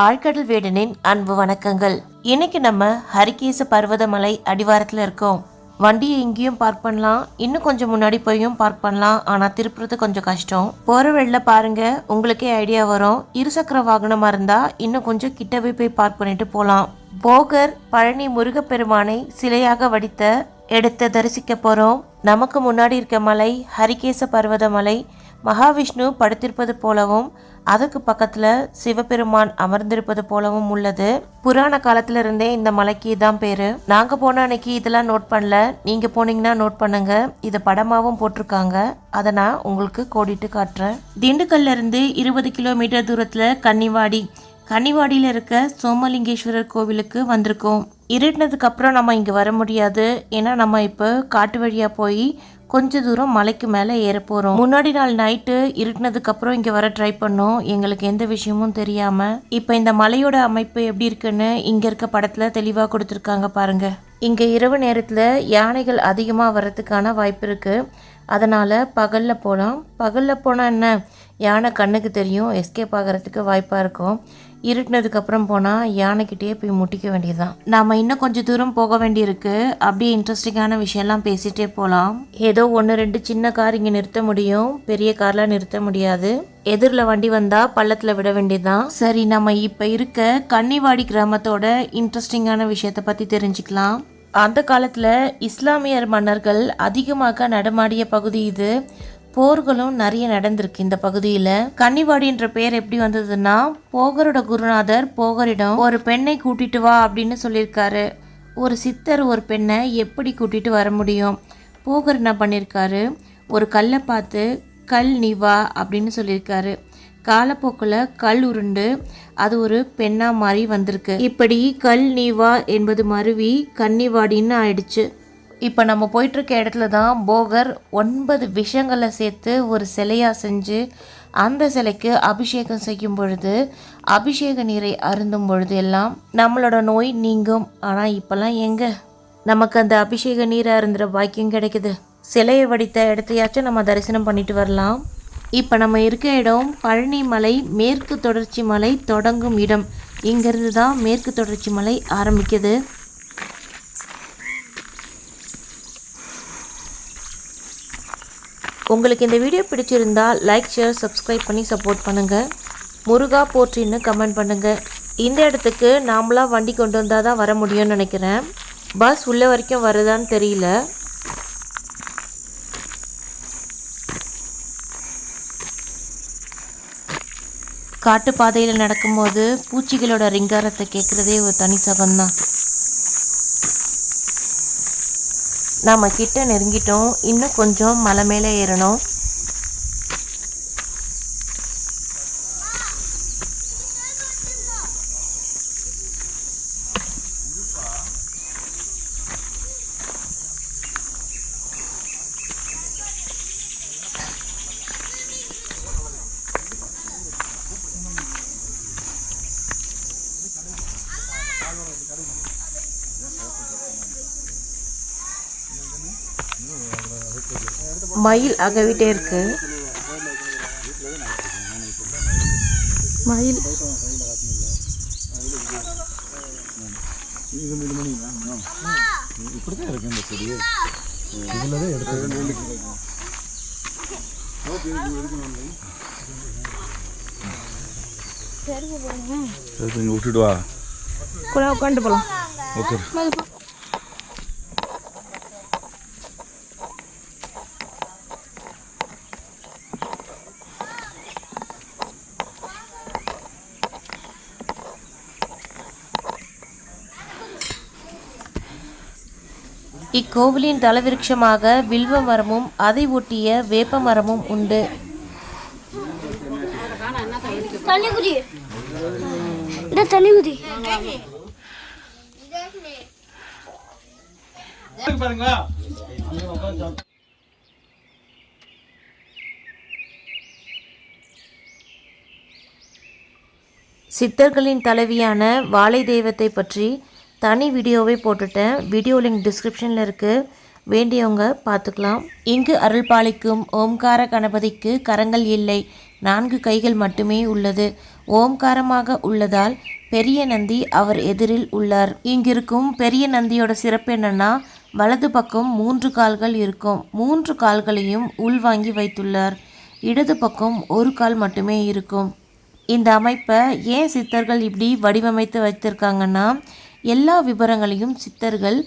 ஆழ்கடல் வேடனின் அன்பு வணக்கங்கள். இன்னைக்கு நம்ம ஹரிகேச பர்வதமலை அடிவாரத்தில் இருக்கோம். வண்டியை இங்கேயும் பார்க் பண்ணலாம். இன்னும் கொஞ்சம் முன்னாடி போயும் பார்க் பண்ணலாம். ஆனால் திருப்புறது கொஞ்சம் கஷ்டம். போகிற வழியில் பாருங்கள் உங்களுக்கே ஐடியா வரும். இருசக்கர வாகனமாக இருந்தால் இன்னும் கொஞ்சம் கிட்டவே போய் பார்க் பண்ணிட்டு போகலாம் போகர் பழனி முருகப்பெருமானை சிலையாக வடித்த இடத்தை தரிசிக்க போகிறோம் நமக்கு முன்னாடி இருக்க மலை ஹரிகேச பர்வத மலை மகாவிஷ்ணு படுத்திருப்பது போலவும் அதுக்கு பக்கத்துல சிவபெருமான் அமர்ந்திருப்பது போலவும் உள்ளது. புராண காலத்துல இருந்தே இந்த மலைக்கு தான் பேரு. நாங்க போன அன்னைக்கு இதெல்லாம் நோட் பண்ணல. நீங்க போனீங்கன்னா நோட் பண்ணுங்க. இதை படமாவும் போட்டிருக்காங்க. அதை நான் உங்களுக்கு கோடிட்டு காட்டுறேன். திண்டுக்கல்ல இருந்து இருபது கிலோமீட்டர் தூரத்துல கன்னிவாடி. கன்னிவாடியில் இருக்க சோமலிங்கேஸ்வரர் கோவிலுக்கு வந்திருக்கோம். இருட்டினதுக்கப்புறம் நம்ம இங்கே வர முடியாது. ஏன்னா நம்ம இப்போ காட்டு வழியாக போய் கொஞ்ச தூரம் மலைக்கு மேலே ஏற போகிறோம் முன்னாடி நாள் நைட்டு இருட்டினதுக்கு அப்புறம் இங்கே வர ட்ரை பண்ணோம். எங்களுக்கு எந்த விஷயமும் தெரியாமல் இப்போ இந்த மலையோட அமைப்பு எப்படி இருக்குன்னு இங்கே இருக்க படத்தில் தெளிவாக கொடுத்துருக்காங்க பாருங்க. இங்கே இரவு நேரத்தில் யானைகள் அதிகமாக வர்றதுக்கான வாய்ப்பு இருக்குது அதனால் பகலில் போகலாம் பகலில் போனால் என்ன? யானை கண்ணுக்கு தெரியும். எஸ்கேப் ஆகிறதுக்கு வாய்ப்பாக இருக்கும். இருட்டினதுக்கு அப்புறம் போனால் யானைக்கிட்டேயே போய் முட்டிக்க வேண்டியதுதான். நாம் இன்னும் கொஞ்சம் தூரம் போக வேண்டியிருக்கு. அப்படியே இன்ட்ரெஸ்டிங்கான விஷயம்லாம் பேசிகிட்டே போகலாம் ஏதோ ஒன்று ரெண்டு சின்ன கார் இங்கே நிறுத்த முடியும். பெரிய கார்லாம் நிறுத்த முடியாது. எதிரில் வண்டி வந்தால் பள்ளத்தில் விட வேண்டியதுதான். சரி நம்ம இப்போ இருக்க கன்னிவாடி கிராமத்தோட இன்ட்ரெஸ்டிங்கான விஷயத்தை பற்றி தெரிஞ்சுக்கலாம். அந்த காலத்தில் இஸ்லாமியர் மன்னர்கள் அதிகமாக நடமாடிய பகுதி இது. போர்களும் நிறைய நடந்திருக்கு இந்த பகுதியில். கன்னிவாடின்ற பேர் எப்படி வந்ததுன்னா போகரோட குருநாதர் போகரிடம் ஒரு பெண்ணை கூட்டிட்டு வா அப்படின்னு சொல்லியிருக்காரு. ஒரு சித்தர் ஒரு பெண்ணை எப்படி கூட்டிட்டு வர முடியும்? போகர் என்ன பண்ணியிருக்காரு? ஒரு கல்லை பார்த்து கல் நீ வா அப்படின்னு சொல்லியிருக்காரு. காலப்போக்கில் கல் உருண்டு அது ஒரு பெண்ணாக மாறி வந்திருக்கு. இப்படி கல் நீவா என்பது மருவி கன்னிவாடின்னு ஆயிடுச்சு. இப்போ நம்ம போயிட்டுருக்க இடத்துல தான் போகர் ஒன்பது விஷங்களை சேர்த்து ஒரு சிலையாக செஞ்சு அந்த சிலைக்கு அபிஷேகம் செய்யும் பொழுது அபிஷேக நீரை அருந்தும் பொழுது எல்லாம் நம்மளோட நோய் நீங்கும். ஆனால் இப்போல்லாம் எங்க? நமக்கு அந்த அபிஷேக நீரை அருந்துற பாக்கியம் கிடைக்குது. சிலையை வடித்த இடத்தையாச்சும் நம்ம தரிசனம் பண்ணிட்டு வரலாம். இப்போ நம்ம இருக்க இடம் பழனி மலை மேற்கு தொடர்ச்சி மலை தொடங்கும் இடம். இங்கிருந்து தான் மேற்கு தொடர்ச்சி மலை ஆரம்பிக்குது. உங்களுக்கு இந்த வீடியோ பிடிச்சிருந்தால் லைக் ஷேர் சப்ஸ்கிரைப் பண்ணி சப்போர்ட் பண்ணுங்கள் முருகா போற்றின்னு கமெண்ட் பண்ணுங்கள் இந்த இடத்துக்கு நாமளாக வண்டி கொண்டு வந்தால் தான் வர முடியும்னு நினைக்கிறேன். பஸ் உள்ள வரைக்கும் வருதான்னு தெரியல. காட்டுப்பாதையில் நடக்கும்போது பூச்சிகளோட ரிங்காரத்தை கேட்குறதே ஒரு தனி சுகம்தான். நாம் கிட்ட நெருங்கிட்டோம். இன்னும் கொஞ்சம் மலை மேலே ஏறணும். மயில் அகவிட்டே இருக்கு. மயில். இப்படிதான் இருக்கு இந்த செடி இதுலதான் எடுத்து சரி இங்கே விட்டுட்டு வா. கூட உட்காந்து போகலாம் ஓகே. இக்கோவிலின் தலவிருட்சமாக வில்வ மரமும் அதை ஒட்டிய வேப்ப மரமும் உண்டு. சித்தர்களின் தலைவியான வாழை தெய்வத்தை பற்றி தனி வீடியோவை போட்டுட்டேன். வீடியோ லிங்க் டிஸ்கிரிப்ஷனில் இருக்குது வேண்டியவங்க பார்த்துக்கலாம் இங்கு அருள்பாலிக்கும் ஓம்கார கணபதிக்கு கரங்கள் இல்லை. நான்கு கைகள் மட்டுமே உள்ளது. ஓம்காரமாக உள்ளதால் பெரிய நந்தி அவர் எதிரில் உள்ளார். இங்கிருக்கும் பெரிய நந்தியோட சிறப்பு என்னன்னா வலது பக்கம் மூன்று கால்கள் இருக்கும். மூன்று கால்களையும் உள்வாங்கி வைத்துள்ளார். இடது பக்கம் ஒரு கால் மட்டுமே இருக்கும். இந்த அமைப்பை ஏன் சித்தர்கள் இப்படி வடிவமைத்து வைத்திருக்காங்கன்னா எல்லா விவரங்களையும் சித்தர்கள்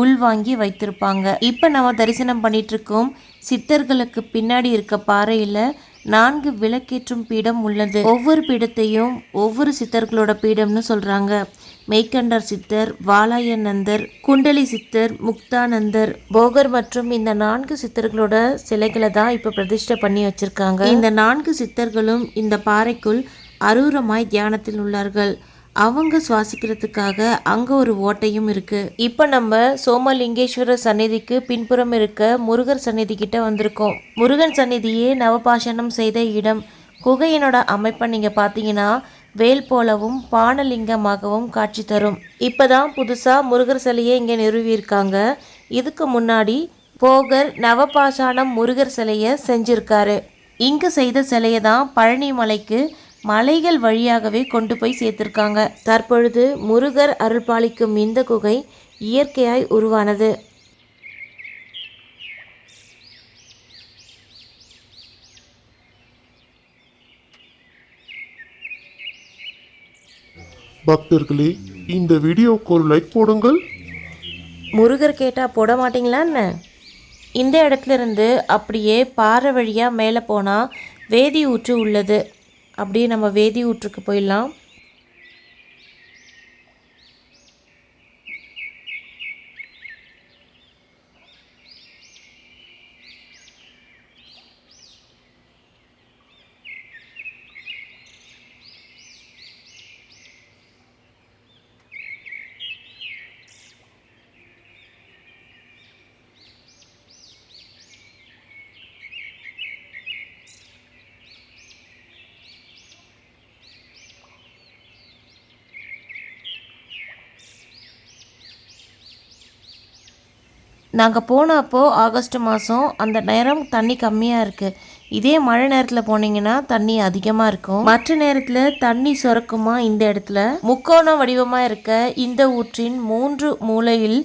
உள்வாங்கி வைத்திருப்பாங்க. இப்போ நம்ம தரிசனம் பண்ணிட்டு இருக்கோம் சித்தர்களுக்கு பின்னாடி இருக்க பாறையில் நான்கு விளக்கேற்றும் பீடம் உள்ளது. ஒவ்வொரு பீடத்தையும் ஒவ்வொரு சித்தர்களோட பீடம்னு சொல்றாங்க. மெய்கண்டர் சித்தர் வாலாயநந்தர் குண்டலி சித்தர் முக்தானந்தர் போகர் மற்றும் இந்த நான்கு சித்தர்களோட சிலைகளை தான் இப்போ பிரதிஷ்டை பண்ணி வச்சிருக்காங்க. இந்த நான்கு சித்தர்களும் இந்த பாறைக்குள் அரூரமாய் தியானத்தில் உள்ளார்கள். அவங்க சுவாசிக்கிறதுக்காக அங்க ஒரு ஓட்டையும் இருக்கு. இப்போ நம்ம சோமலிங்கேஸ்வரர் சந்நிதிக்கு பின்புறம் இருக்க முருகர் சந்நிதி கிட்ட வந்திருக்கோம். முருகன் சந்நிதியே நவபாஷணம் செய்த இடம். குகையினோட அமைப்பை நீங்க பார்த்தீங்கன்னா வேல் போலவும் பானலிங்கமாகவும் காட்சி தரும். இப்பதான் புதுசா முருகர் சிலையை இங்க நிறுவியிருக்காங்க. இதுக்கு முன்னாடி போகர் நவபாஷாணம் முருகர் சிலையை செஞ்சிருக்காரு. இங்கு செய்த சிலையை தான் பழனி மலைக்கு மலைகள் வழியாகவே கொண்டு போய் சேர்த்திருக்காங்க. தற்பொழுது முருகர் அருள்பாலிக்கும் இந்த குகை இயற்கையாய் உருவானது. பக்தர்களே இந்த வீடியோவுக்கு ஒரு லைக் போடுங்கள். முருகர் கேட்டா போட மாட்டீங்களா என்ன? இந்த இடத்துல இருந்து அப்படியே பாறை வழியா மேலே போனா வேதி ஊற்று உள்ளது. அப்படியே நம்ம வேதி ஊற்றுக்கு போயிடலாம். நாங்கள் போனப்போ ஆகஸ்ட் மாதம் அந்த நேரம் தண்ணி கம்மியாக இருக்குது இதே மழை நேரத்தில் போனீங்கன்னா தண்ணி அதிகமாக இருக்கும். மற்ற நேரத்தில் தண்ணி சுரக்குமா இந்த இடத்துல? முக்கோண வடிவமாக இருக்க இந்த ஊற்றின் மூன்று மூலையில்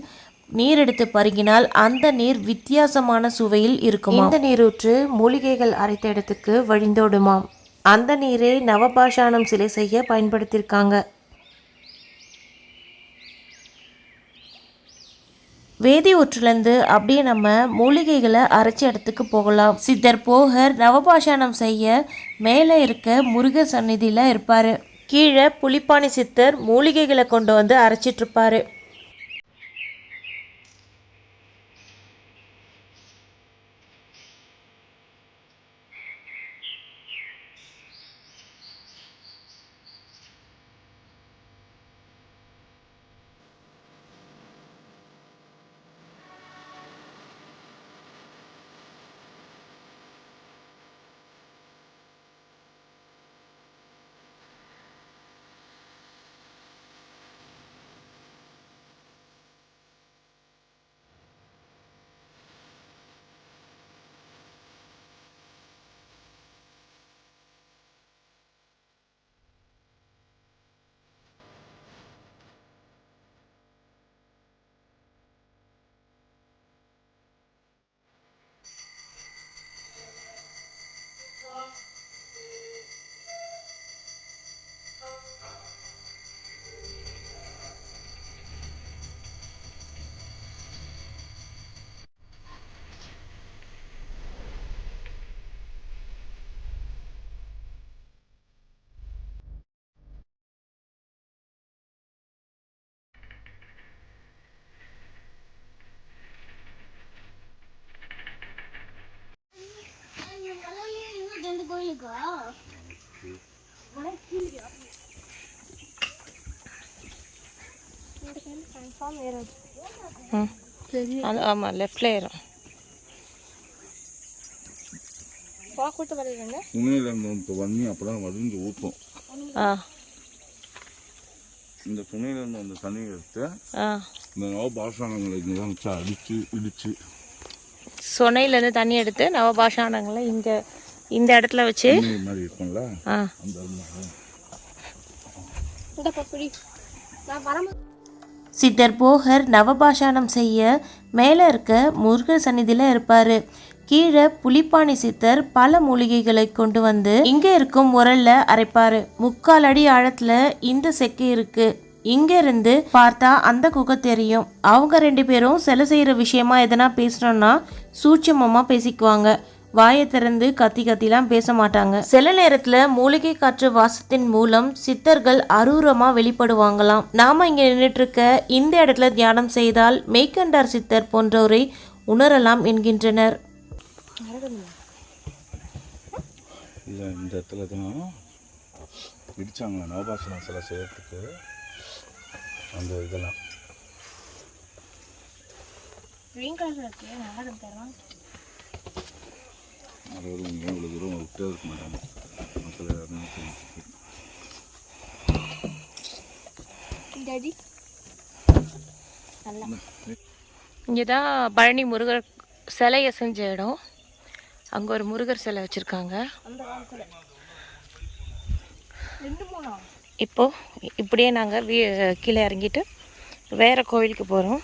நீர் எடுத்து பருகினால் அந்த நீர் வித்தியாசமான சுவையில் இருக்கும் இந்த நீரூற்று மூலிகைகள் அரைத்த இடத்துக்கு வழிந்தோடுமாம். அந்த நீரை நவபாஷானம் சிலை செய்ய பயன்படுத்தியிருக்காங்க. வேதி ஊற்றுலேருந்து அப்படியே நம்ம மூலிகைகளை அரைச்ச இடத்துக்கு போகலாம். சித்தர் போகர் நவபாஷாணம் செய்ய மேலே இருக்க முருகர் சந்நிதியில் இருப்பார். கீழே புலிப்பாணி சித்தர் மூலிகைகளை கொண்டு வந்து அது ஆமாம் லெஃப்டில் ஏறும் சுமையில இருந்து தண்ணி அப்பதான் வடிஞ்சு ஊற்றும் ஆ இந்த சுமையில இருந்து அந்த தண்ணி எடுத்து ஆ இந்த நவ பாஷாணங்களை இங்கே தான் வச்சு இடிச்சு சொனையிலேருந்து தண்ணி எடுத்து நவபாஷாணங்களை இங்கே இந்த இடத்துல வச்சு ஆ. சித்தர் போகர் நவபாஷானம் செய்ய மேலே இருக்க முருகர் சந்நிதியில் இருப்பார். கீழே புலிப்பாணி சித்தர் பல மூலிகைகளை கொண்டு வந்து இங்கே இருக்கும் உரல்ல அரைப்பாரு. முக்கால் அடி ஆழத்தில் இந்த செக்கு இருக்கு. இங்க இருந்து பார்த்தா அந்த குகை தெரியும். அவங்க ரெண்டு பேரும் சிலை செய்யற விஷயமா எதனா பேசணும்னா சூட்சமமா பேசிக்குவாங்க. வாயை திறந்து கத்தி கத்திலாம் பேச மாட்டாங்க. சில நேரத்துல மூலிகை காற்று வாசத்தின் மூலம் சித்தர்கள் அரூரமா வெளிப்படுவாங்களாம். நாம இங்க நின்றுட்டு இருக்க இந்த இடத்துல தியானம் செய்தால் மெய்கண்டார் சித்தர் போன்றோரை உணரலாம் என்கின்றனர். இல்லை இந்த இடத்துல தான் இடிச்சாங்க. நவபாசனம் சிலை செய்யறதுக்கு அந்த இதெல்லாம். க்ரீன் இருக்கு நல்லா தரலாம் அது ஒரு இவ்வளோ தூரம் விட்டே இருக்க மாட்டாங்க மக்கள் தெரிஞ்சுக்க. டாடி. இங்கே தான் பழனி முருகர் சிலையை செஞ்ச இடம். அங்கே ஒரு முருகர் சிலை வச்சுருக்காங்க. அந்த காலத்துல ரெண்டு மூணா? இப்போ இப்படியே நாங்கள் வீ கீழே இறங்கிட்டு வேறு கோவிலுக்கு போகிறோம்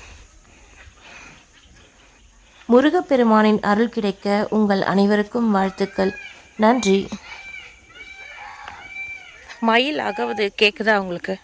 முருகப்பெருமானின் அருள் கிடைக்க உங்கள் அனைவருக்கும் வாழ்த்துக்கள். நன்றி. மயில் அகவது கேட்குதா உங்களுக்கு?